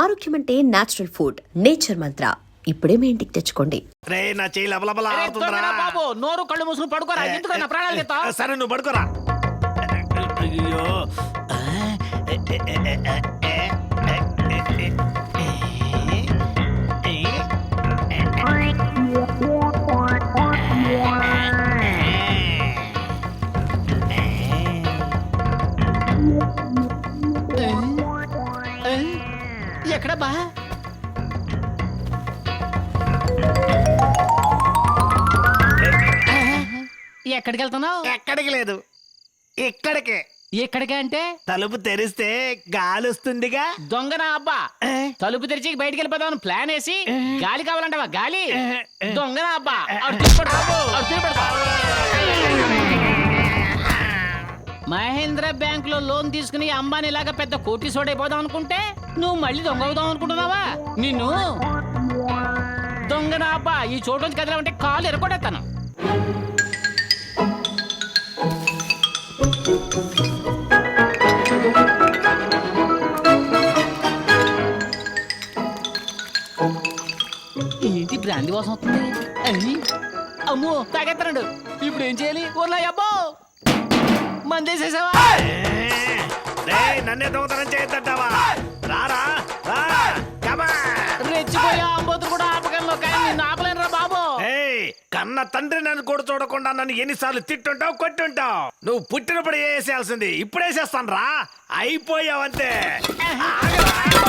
ఆరోగ్యం అంటే natural food nature మంత్ర ఇప్పుడే మీ ఇంటికి తెచ్చుకోండి. రే నా చేయి లబలబల అరే, ఆడుతుందిరా. దొంగనా బాబు. నోరు కళ్ళు మూసుకుని పడుకోరా. ఎందుకు నా ప్రాణాలు సరే నువ్వు పడుకోరా. అయ్యో ఎక్కడ బా ఎక్కడికి వెళ్తున్నావు? ఎక్కడికి లేదు. ఇక్కడికే. ఎక్కడికి అంటే? తలుపు తెరిస్తే గాలి వస్తుందిగా దొంగనా అబ్బా? తలుపు తెరిచి బయటికి వెళ్ళిపోదాం ప్లాన్ వేసి గాలి కావాలంటావా? గాలి? దొంగనా అబ్బా? అటు అటు. మహేంద్ర బ్యాంక్లో లోన్ తీసుకుని అంబానీ లాగా పెద్ద కోటీసోడు అయిపోదాం అనుకుంటే నువ్వు మళ్ళీ దొంగ అవుదాం అనుకుంటున్నావా? నిన్ను? దొంగనా అబ్బా ఈ చోటు నుంచి కదలమంటే కాలు ఎరగొడతాను ఏంటి బ్రాంతి వాసన వస్తుంది? అమ్మో తాగెత్తరండు. ఇప్పుడు ఏం చేయాలి? ఊర్లో అబ్బా మందేసేసావా నన్నే దొంగతనం చేయొద్దంటావా? రారా. రెచ్చిపోయా అంబోతులు కూడా ఆపగలను కానీ నిన్ను ఆపలేనురా బాబు. కన్న తండ్రి నన్ను కూడా చూడకుండా నన్ను ఎన్నిసార్లు తిట్టుంటావు కొట్టుంటావు? నువ్వు పుట్టినప్పుడు వేసేయాల్సింది? ఇప్పుడు వేసేస్తాను రా. అయిపోయావంతే. ఆగరా, ఆగరా.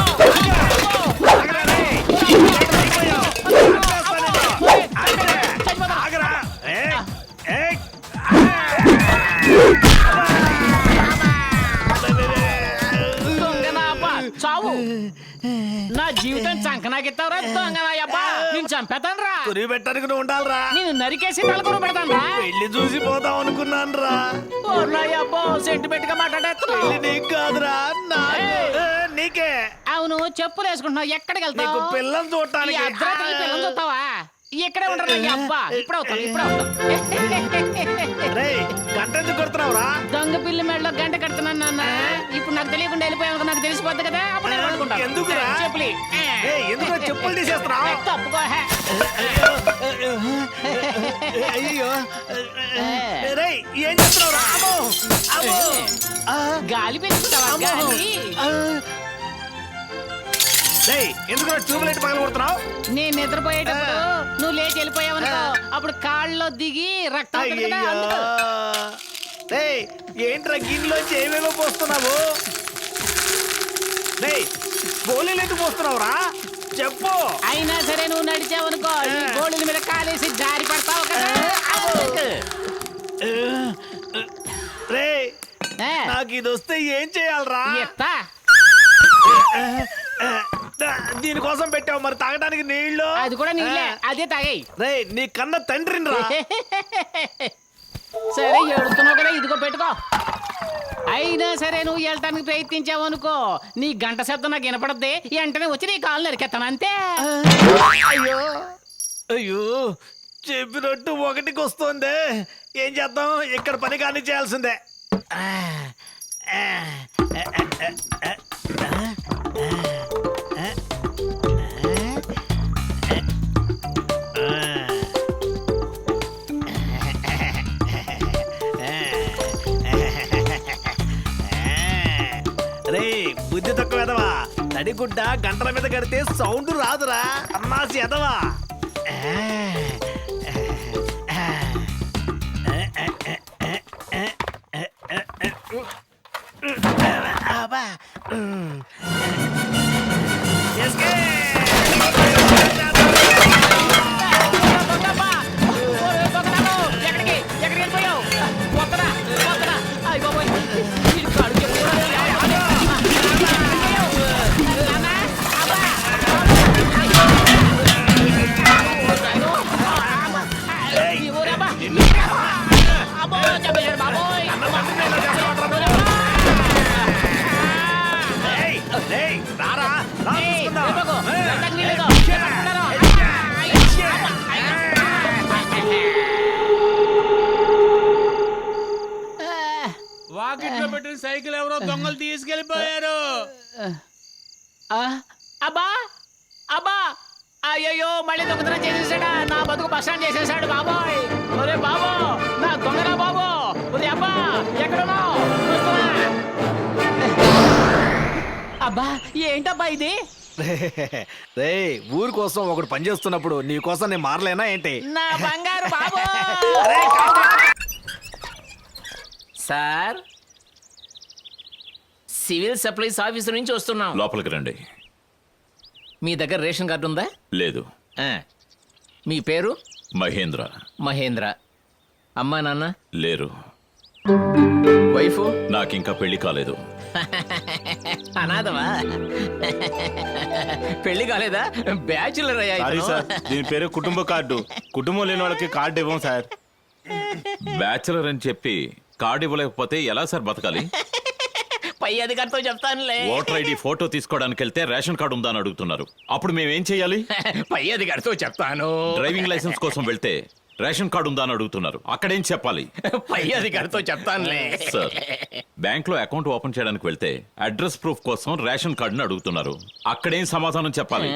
నా జీవితం చంకనాకిస్తావురా దొంగ నా అబ్బా నేను చంపేతాను రా కురి పెట్టడానికి నువ్వు ఉండాలిరా. నేను నరికేసి తలకొర పెడతాను రా పెళ్ళి చూసి పోదాం అనుకున్నాను రా అబ్బో సెంటిమెంట్గా మాట్లాడేస్తున్నావు. పెళ్ళి నీకు కాదురా నాకు. ఏ, నీకే. అవును చెప్పులు వేసుకుంటున్నావు. ఎక్కడికి నీకు వెళ్తావు పిల్లలు ఈ చూడటానికి అర్ధరాత్రి పిల్లలు చూస్తావా? ఇక్కడే ఉండరు అబ్బా ఇప్పుడు అవుతాను ఇప్పుడు అవుతాను రేయ్ గంట ఎందుకు కొడుతున్నావురా దొంగ పిల్లి మెడలో గంట కడుతున్నాను నాన్న. ఇప్పుడు నాకు తెలియకుండా వెళ్ళిపోయావు నాకు తెలిసిపోద్ది కదా అప్పుడు నేను పట్టుకుంటాను. ఎందుకురా? చెప్పులి ఎందుకు చెప్పులు తీసేస్తున్నావు? తప్పుకో. అయ్యో రేయ్ ఏం అమ్మో ఆ, గాలి అమ్మో. గాలి. ఎందుకు ట్యూబ్ లైట్ పగల కొడుతున్నావు? నేను నిద్రపోయేటప్పుడు నువ్వు లేచి వెళ్ళిపోయావు అప్పుడు కాళ్ళలో దిగి రక్తం ఏంట్రా గిన్నెలోంచి ఏమేమో పోస్తున్నావు? రేయ్ గోళీలు ఎందుకు పోస్తున్నావురా? చెప్పు. అయినా సరే నువ్వు నడిచావనుకో ఈ గోళీల మీద కాలేసి జారి పడతావు కదా. ఏ, నాకు ఇది వస్తే ఏం చేయాలరా? ఎత్తా. దీనికోసం పెట్టావు మరి తాగడానికి నీళ్ళు అది కూడా నీళ్ళే. అదే తాగాయి. రే నీ కన్న తండ్రిని రా సరే ఏడుస్తున్నావు కదా ఇదిగో పెట్టుకో. అయినా సరే నువ్వు వెళ్ళటానికి ప్రయత్నించావు అనుకో. నీ గంట శబ్దం నాకు వినపడద్ది. వెంటనే వచ్చి నీ కాళ్ళు నరికెత్తాను అంతే. అయ్యో అయ్యో చెప్పినట్టు ఒకటికి వస్తుంది. ఏం చేద్దాం? ఇక్కడ పని కానీ చేయాల్సిందే. బుద్ధి తక్కువ ఎదవా తడిగుడ్డ గంటల మీద కడితే సౌండ్ రాదురా అమ్మాసి ఎదవా అబ్బా. దొంగబ్బా! అయ్యయ్యో మళ్ళీ దొంగతనం చేసేసాడా? నా బతుకు బస్టాండ్ చేసేసాడు బాబోయ్. ఒరే బాబు నా దొంగరా బాబు. ఒరే అబ్బా ఎక్కడున్నావు. అబ్బా ఏంటబ్బా ఇది? రే ఊరి కోసం ఒకడు పని చేస్తున్నప్పుడు నీ కోసం నేను మారలేనా ఏంటి? నా బంగారు బాబు. సార్ సివిల్ సప్లైస్ ఆఫీసర్ నుంచి వస్తున్నాం. లోపలికి రండి. మీ దగ్గర రేషన్ కార్డు ఉందా? లేదు. ఆ. మీ పేరు? మహేంద్ర. మహేంద్ర. అమ్మా నాన్న? లేరు. వైఫ్? నాకింకా పెళ్ళి కాలేదు. అనాథమా? పెళ్ళి కాలేదా? బ్యాచులర్ అయ్యా సారీ ఇతను. సార్ దీని పేరు కుటుంబ కార్డు. కుటుంబం లేని వాళ్ళకి కార్డు ఇవ్వం సార్ బ్యాచులర్ అని చెప్పి కార్డు ఇవ్వలేకపోతే ఎలా సార్ బతకాలి? పై అధికారితో చెప్తానులే. ఓటర్ ఐడి ఫోటో తీసుకోవడానికి వెళ్తే రేషన్ కార్డు ఉందా అని అడుగుతున్నారు. అప్పుడు మేమేం చేయాలి? పై అధికారితో చెప్తాను. డ్రైవింగ్ లైసెన్స్ కోసం వెళ్తే రేషన్ కార్డు ఉందా అని అడుగుతున్నారు. అక్కడేం చెప్పాలి? పై అధికారితో చెప్తానులే. సార్ బ్యాంక్లో అకౌంట్ ఓపెన్ చేయడానికి వెళ్తే అడ్రస్ ప్రూఫ్ కోసం రేషన్ కార్డుని అడుగుతున్నారు. అక్కడేం సమాధానం చెప్పాలి?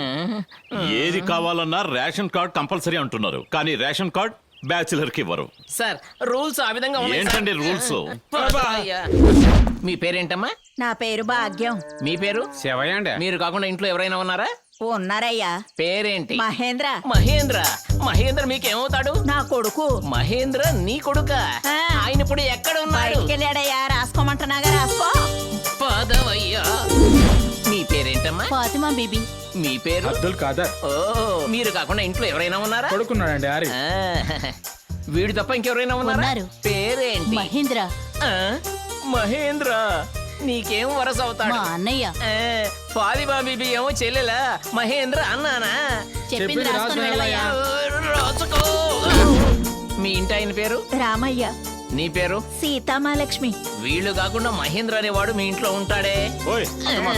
ఏది కావాలన్నా రేషన్ కార్డ్ కంపల్సరీ అంటున్నారు. కానీ రేషన్ కార్డ్ బ్యాచులర్కి ఇవ్వరు. సార్ రూల్స్ ఆ విధంగా ఉన్నాయి సార్. ఏంటండి రూల్స్? అయ్యా. మీ పేరేంటమ్మా? నా పేరు భాగ్యం. మీ పేరు? శివయండి మీరు కాకుండా ఇంట్లో ఎవరైనా ఉన్నారా? ఉన్నారయ్యా. పేరేంటి? మహేంద్ర. మహేంద్ర. మహేంద్ర మీకేమవుతాడు? నా కొడుకు. మహేంద్ర నీ కొడుక. ఆ. ఆయన ఇప్పుడు ఎక్కడ ఉన్నాడు బయటికి వెళ్ళాడయ్యా రాసుకోమంటున్నాగా రాసుకో. పదవయ్యా. మీ పేరేంటమ్మా? ఫాతిమా బీబీ. మీ పేరు? అబ్దుల్ కాదర్ ఓ మీరు కాకుండా ఇంట్లో ఎవరైనా ఉన్నారా? కొడుకున్నాడండి ఆరి. ఆ, వీడు తప్ప ఇంకెవరైనా ఉన్నారా? ఉన్నారు. పేరేంటి? మహేంద్ర. ఆ, మహేంద్ర నీకేం వరస అవుతాడు? మా అన్నయ్య. ఆ, ఫాతిమా బీబీ ఏమో చెల్లెలా? మహేంద్ర అన్నానా? చెప్పింది రాసుకొని వెళ్ళవయ్యా రాసుకో. మీ ఇంటి ఆయన పేరు? రామయ్య. నీ పేరు? సీతామాలక్ష్మి వీళ్ళు కాకుండా మహేంద్ర అనేవాడు మీ ఇంట్లో ఉంటాడే. ఓయ్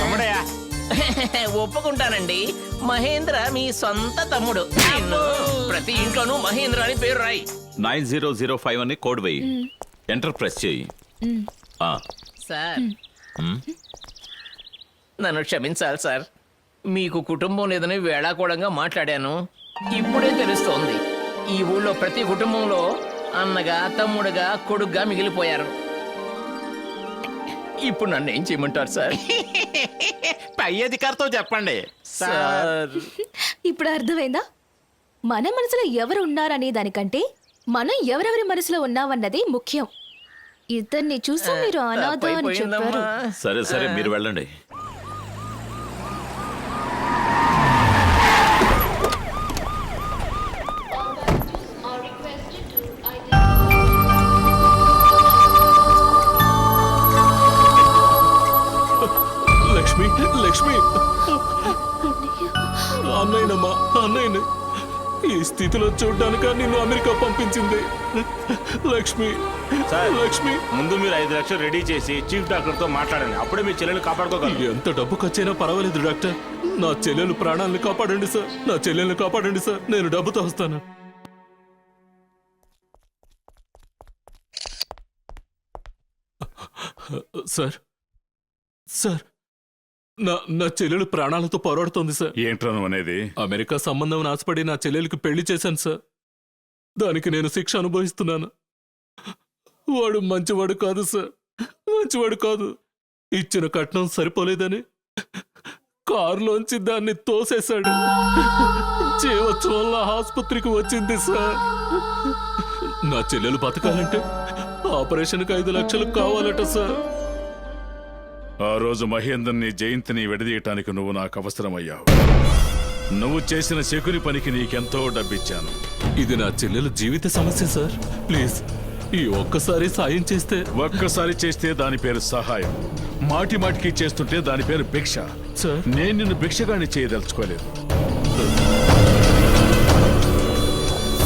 తమ్ముడయ్యా. ఒప్పుకుంటానండి. మహేంద్ర మీ సొంత తమ్ముడు. నిన్ను ప్రతి ఇంట్లోనూ మహేంద్ర అని పేరు రాయి. నైన్ జీరో జీరో ఫైవ్ అని కోడ్ వెయ్యి ఎంటర్ ప్రెస్ చేయి. ఆ, సార్. నన్ను క్షమించాలి సార్. మీకు కుటుంబం లేదని వేళాకోళంగా మాట్లాడాను. ఇప్పుడే తెలుస్తోంది. ఈ ఊళ్ళో ప్రతి కుటుంబంలో అన్నగా తమ్ముడుగా కొడుగ్గా మిగిలిపోయారు. ఇప్పుడు నన్ను ఏం చేయమంటారు సార్? పై అధికారితో చెప్పండి. సార్. ఇప్పుడు అర్థమైందా? మన మనసులో ఎవరు ఉన్నారనే దానికంటే మనం ఎవరెవరి మనసులో ఉన్నామన్నది ముఖ్యం. ఇద్దరిని చూసి మీరు అనాథ అని చెప్పారు. సరే సరే మీరు వెళ్ళండి. ఈ స్థితిలో చూడ్డానిక నిన్ను అమెరికా పంపించింది? లక్ష్మి సార్. లక్ష్మి. ముందు మీరు ఐదు లక్షలు రెడీ చేసి చీఫ్ డాక్టర్తో మాట్లాడండి. అప్పుడే మీ చెల్లెలు కాపాడుకోగలరు ఎంత డబ్బు ఖర్చైనా పర్వాలేదు డాక్టర్. నా చెల్లెలు ప్రాణాలను కాపాడండి సార్. నా చెల్లెల్ని కాపాడండి సార్. నేను డబ్బుతో వస్తాను. Sir sir. నా నా చెల్లెలు ప్రాణాలతో పోరాడుతోంది సార్. ఏంట్రా నువ్వు అనేది? అమెరికా సంబంధం ఆశపడి నా చెల్లెలికి పెళ్ళి చేశాను సార్. దానికి నేను శిక్ష అనుభవిస్తున్నాను. వాడు మంచివాడు కాదు సార్. మంచివాడు కాదు. ఇచ్చిన కట్నం సరిపోలేదని కారులోంచి దాన్ని తోసేశాడు. చేయవచ్చు వల్ల ఆసుపత్రికి వచ్చింది సార్. నా చెల్లెలు బతకాలంటే ఆపరేషన్కి ఐదు లక్షలు కావాలట సార్. ఆ రోజు మహేందర్ని జయంతిని విడదీయటానికి నువ్వు నాకు అవసరమయ్యావు. నువ్వు చేసిన శకుని పనికి నీకెంతో డబ్బిచ్చాను. ఇది నా చెల్లెలు జీవిత సమస్య సార్. ప్లీజ్ ఈ ఒక్కసారి సాయం చేస్తే ఒక్కసారి చేస్తే దాని పేరు సహాయం. మాటి మాటికి చేస్తుంటే దాని పేరు భిక్ష. సార్. నేను నిన్ను భిక్షగాని చేయదలుచుకోలేదు.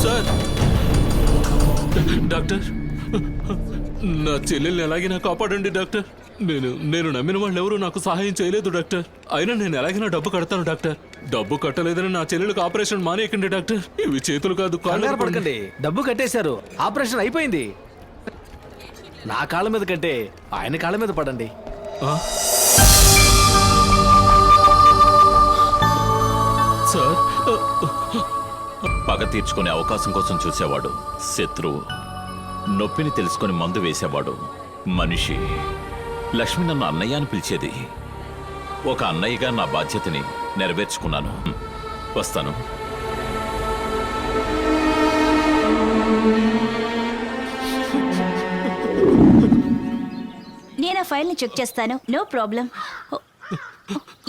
సార్. డాక్టర్ నా చెల్లెల్ని ఎలాగైనా కాపాడండి డాక్టర్. నేను నేను నమ్మిన వాళ్ళు ఎవరూ నాకు సహాయం చేయలేదు డాక్టర్. అయినా నేను ఎలాగైనా డబ్బు కడతాను డాక్టర్. డబ్బు కట్టలేదని నా చెల్లెలకు ఆపరేషన్ మానేయకండి డాక్టర్. ఇవి చేతులు కాదు కాళ్ళు పడకండి. డబ్బు కట్టేశారు. ఆపరేషన్ అయిపోయింది. నా కాళ్ళ మీద కట్టే ఆయన కాళ్ళ మీద పడండి. సార్ పగ తీర్చుకునే అవకాశం కోసం చూసేవాడు. శత్రువు. నొప్పిని తెలుసుకొని మందు వేసేవాడు. మనిషి. లక్ష్మి నన్ను అన్నయ్య అని పిలిచేది. ఒక అన్నయ్యగా నా బాధ్యతని నెరవేర్చుకున్నాను. వస్తాను. నేను ఆ ఫైల్ని చెక్ చేస్తాను. No problem.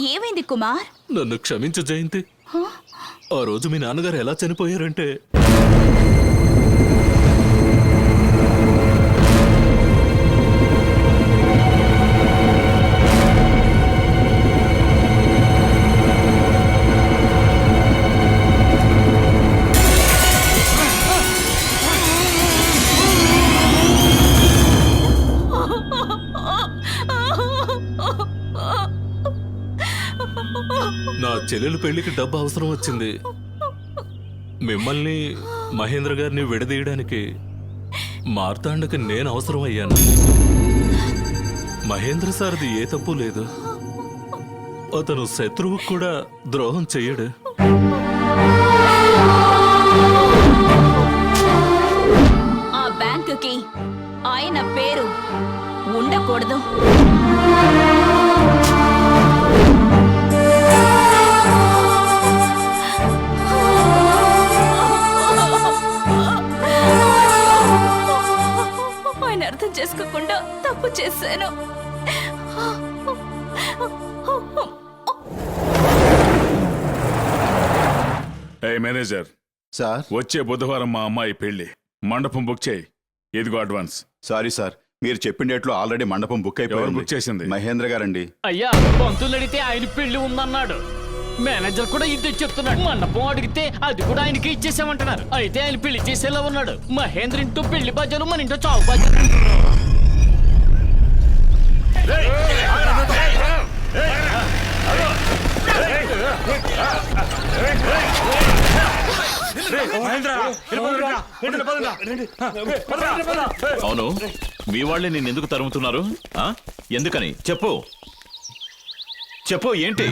ఏమైంది కుమార్? నన్ను క్షమించు జయంతి. ఆ రోజు మీ నాన్నగారు ఎలా చనిపోయారంటే? చెల్లెలు పెళ్ళికి డబ్బు అవసరం వచ్చింది. మిమ్మల్ని మహేంద్ర గారిని విడదీయడానికి మార్తాండకి నేను అవసరం అయ్యాను. మహేంద్ర సార్ది ఏ తప్పు లేదు. అతను శత్రువుకు కూడా ద్రోహం చెయ్యడు. ఆ బ్యాంకుకి ఆయన పేరు ఉండకూడదు. చేశాను. ఏ మేనేజర్. సార్? వచ్చే బుధవారం మా అమ్మాయి పెళ్ళి మండపం బుక్ చేయి. ఇదిగో అడ్వాన్స్. సారీ సార్ మీరు చెప్పిన డేట్లో ఆల్రెడీ మండపం బుక్ అయిపోయింది. బుక్ చేసింది? మహేంద్ర గారండి. అయ్యా పంతులు అడిగితే ఆయన పెళ్ళి ఉందన్నాడు. మేనేజర్ కూడా ఇదే చెప్తున్నాడు. మండపం అడిగితే అది కూడా ఆయనకి ఇచ్చేసామంటున్నారు. అయితే ఆయన పెళ్ళి చేసేలా ఉన్నాడు. మహేంద్ర ఇంటూ పెళ్ళి బాధ్యాలు మన ఇంటో చావు బాధ్యాలు అవును. మీ వాళ్ళే నేను ఎందుకు తరుముతున్నారు? ఎందుకని? చెప్పు. చెప్పు ఏంటి?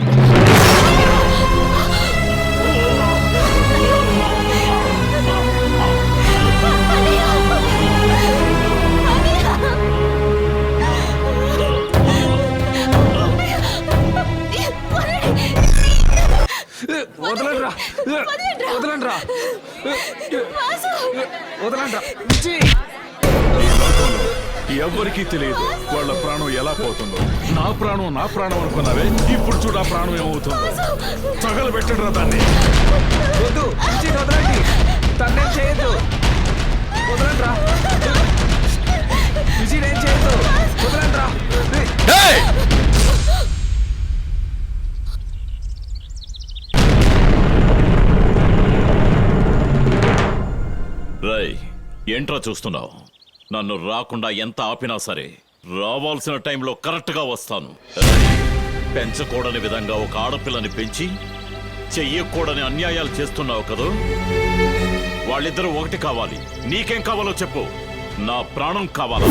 ఎవ్వరికీ తెలియదు వాళ్ళ ప్రాణం ఎలా పోతుందో. నా ప్రాణం నా ప్రాణం అనుకున్నావే? ఇప్పుడు చూడు ప్రాణం ఏమవుతుందో. తగలబెట్టడు రా దాన్ని. వద్దు. వదలండి. తన్నేం చేయొద్దు. వదలండి రా విజయ్ ఏం చేయొద్దు. వదలండి ఏంట్రా చూస్తున్నావు? నన్ను రాకుండా ఎంత ఆపినా సరే రావాల్సిన టైంలో కరెక్ట్గా వస్తాను. పెంచకూడని విధంగా ఒక ఆడపిల్లని పెంచి చెయ్యకూడని అన్యాయాలు చేస్తున్నావు కదూ? వాళ్ళిద్దరూ ఒకటి కావాలి. నీకేం కావాలో చెప్పు. నా ప్రాణం కావాలా?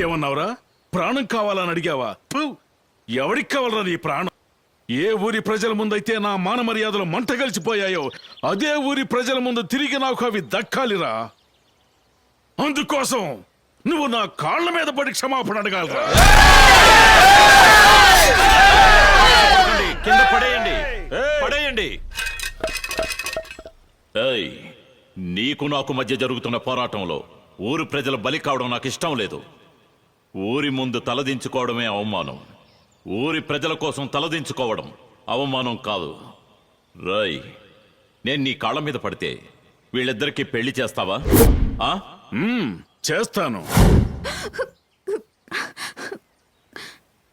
ఏమన్నావురా? ప్రాణం కావాలని అడిగావా? ఎవడికి కావాలరా నీ ప్రాణం? ఏ ఊరి ప్రజల ముందైతే నా మాన మర్యాదలు మంట గలిచిపోయాయో అదే ఊరి ప్రజల ముందు తిరిగి నాకు అవి దక్కాలిరా. అందుకోసం నువ్వు నా కాళ్ళ మీద పడి క్షమాపణ అడగాలరా. కింద పడేయండి. పడేయండి. ఏయ్! నీకు నాకు మధ్య జరుగుతున్న పోరాటంలో ఊరు ప్రజల బలి కావడం నాకు ఇష్టం లేదు. ఊరి ముందు తలదించుకోవడమే అవమానం. ఊరి ప్రజల కోసం తలదించుకోవడం అవమానం కాదు. రై నేను నీ కాళ్ళ మీద పడితే వీళ్ళిద్దరికీ పెళ్ళి చేస్తావా? ఆ? మ్మ్, చేస్తాను.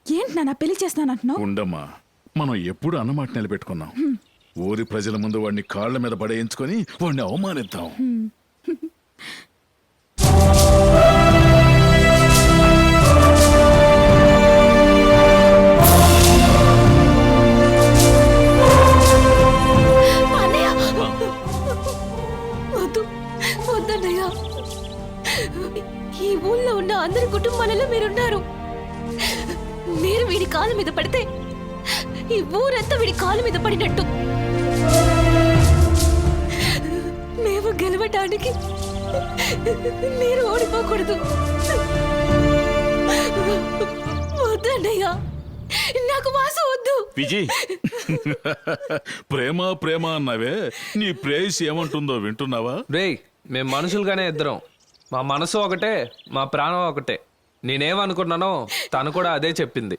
ఏంటి నాన్న పెళ్ళి చేస్తానంటున్నావు? ఉండమ్మా మనం ఎప్పుడు అన్నమాట నిలబెట్టుకున్నాం. ఊరి ప్రజల ముందు వాడిని కాళ్ళ మీద పడేయించుకొని వాడిని అవమానిద్దాం. అందరి కుటుంబాలలో మీరున్నారు. మీరు వీడి కాలు మీద పడితే ఈ ఊరంతా వీడి కాలు మీద పడినట్టు. గెలవటానికి మీరు ఓడిపోకూడదు. వద్దన్నయ్య నాకు వాసు వద్దు. విజయ్ ప్రేమ ప్రేమ అన్నావే. నీ ప్రేయస్ ఏమంటుందో వింటున్నావా? రేయ్ మేము మనుషులుగానే ఇద్దరం. మా మనసు ఒకటే మా ప్రాణం ఒకటే. నేనేమనుకున్నానో తను కూడా అదే చెప్పింది.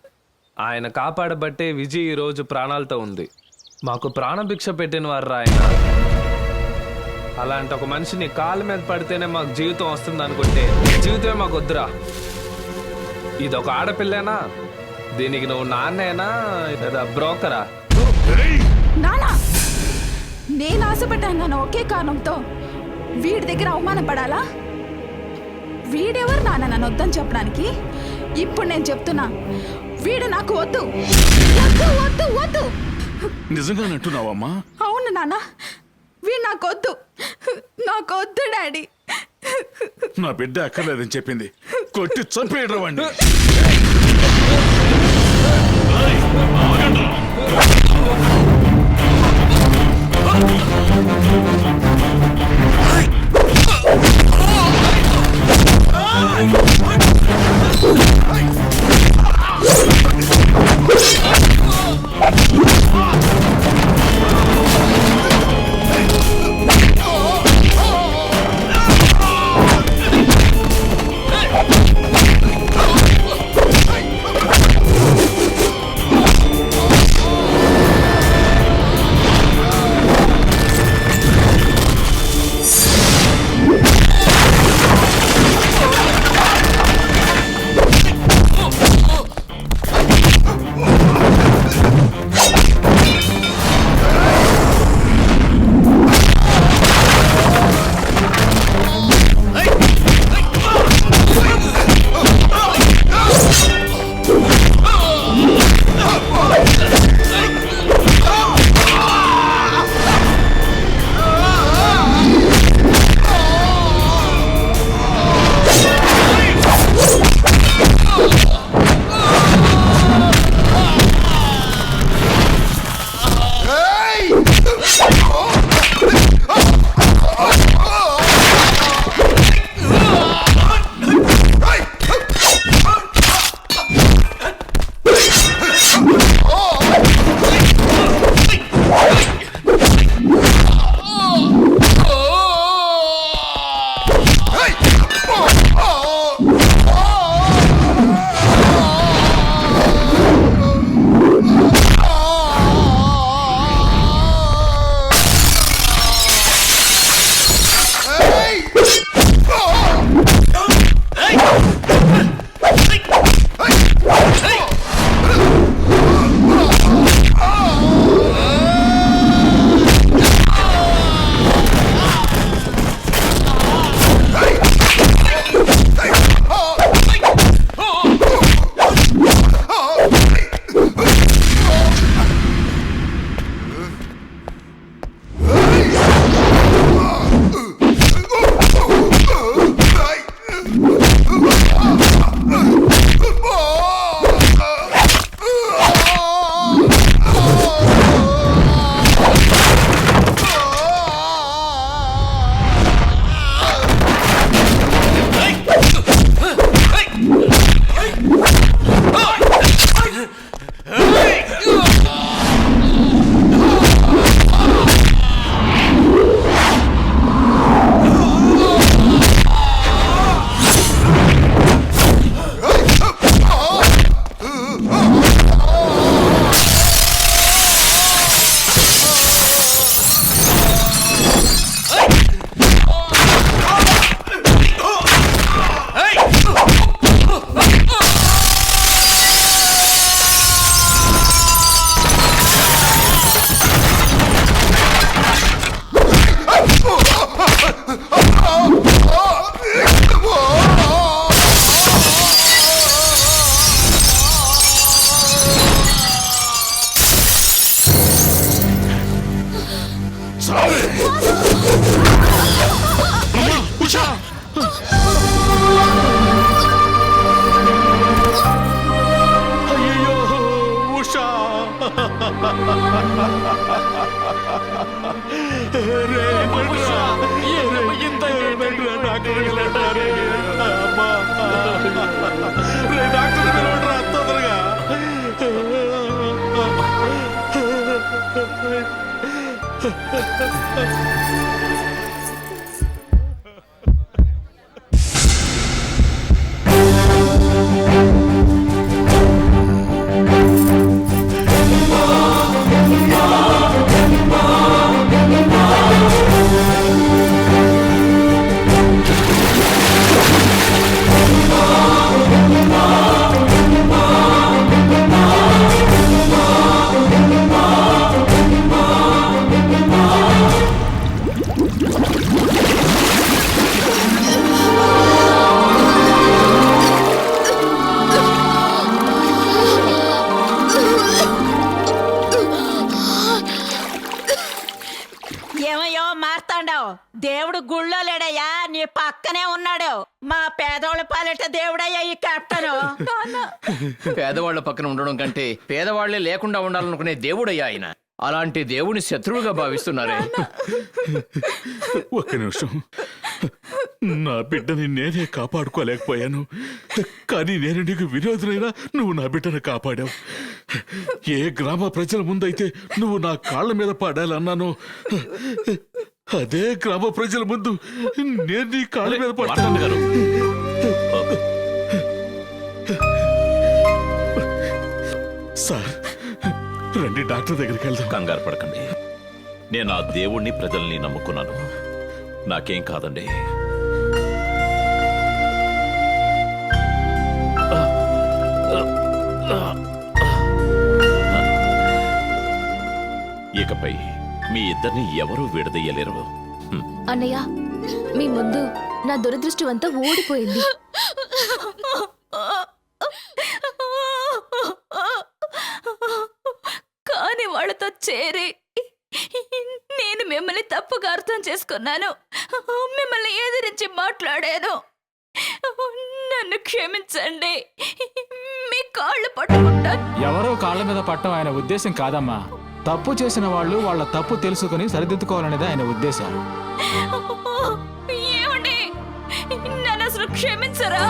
ఆయన కాపాడబట్టే విజయ్ ఈరోజు ప్రాణాలతో ఉంది. మాకు ప్రాణభిక్ష పెట్టిన వారు ఆయన. అలాంటి ఒక మనిషిని కాళ్ళ మీద పడితేనే మాకు జీవితం వస్తుంది అనుకుంటే జీవితమే మాకు వద్దురా. ఇది ఒక ఆడపిల్లేనా? దీనికి నువ్వు నాన్నేనా? లేదా బ్రోకరా? నానా! నేను ఆశపడ్డాను ఒకే కారణంతో. వీడి దగ్గర అవమానపడాలా? వీడెవరు నాన్న నన్ను వద్దని చెప్పడానికి? ఇప్పుడు నేను చెప్తున్నా. వీడు నాకు వద్దు. వద్దు వద్దు వద్దు. నిజంగానే అంటున్నావమ్మా? అవును నాన్న. వీడు నాకు వద్దు. నాకు వద్దు డాడీ. నా బిడ్డ అక్కర్లేదని చెప్పింది. కొట్టి చంపేయడం వాణ్ణి. అయ్యో Let's go. 对哈哈哈哈 పేదవాళ్ళ పక్కన ఉండడం కంటే పేదవాళ్ళే లేకుండా ఉండాలనుకునే దేవుడయ్యా ఆయన. అలాంటి దేవుని శత్రువుగా భావిస్తున్నారే. ఒక్క నిమిషం. నా బిడ్డని నేనే కాపాడుకోలేకపోయాను. కానీ నేను నీకు విరోధులైనా నువ్వు నా బిడ్డను కాపాడావు. ఏ గ్రామ ప్రజల ముందైతే నువ్వు నా కాళ్ళ మీద పడాలన్నాను అదే గ్రామ ప్రజల ముందు నేను నీ కాళ్ళ మీద పడతాను. గారు. సార్. రండి డాక్టర్ దగ్గరికి వెళ్దాం. కంగారు పడకండి. నేను ఆ దేవుణ్ణి ప్రజల్ని నమ్ముకున్నాను. నాకేం కాదండి. ఇకపై మీ ఇద్దరిని ఎవరూ విడదీయలేరు. అన్నయ్య మీ ముందు నా దురదృష్టం అంతా ఓడిపోయింది కానీ వాళ్ళతో చేరి నేను మిమ్మల్ని తప్పుగా అర్థం చేసుకున్నాను మిమ్మల్ని ఎదిరించి మాట్లాడాను. నన్ను క్షమించండి. మీ కాళ్ళు పట్టుకుంటాను ఎవరో కాళ్ళ మీద పట్టడం ఆయన ఉద్దేశం కాదమ్మా. తప్పు చేసిన వాళ్ళు వాళ్ళ తప్పు తెలుసుకుని సరిదిద్దుకోవాలనేది ఆయన ఉద్దేశం. ఏమండి? నన్ను అసలు క్షమించరా?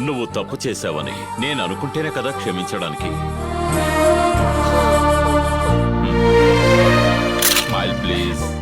నువ్వు తప్పు చేశావని నేను అనుకుంటేనే కదా క్షమించడానికి. please.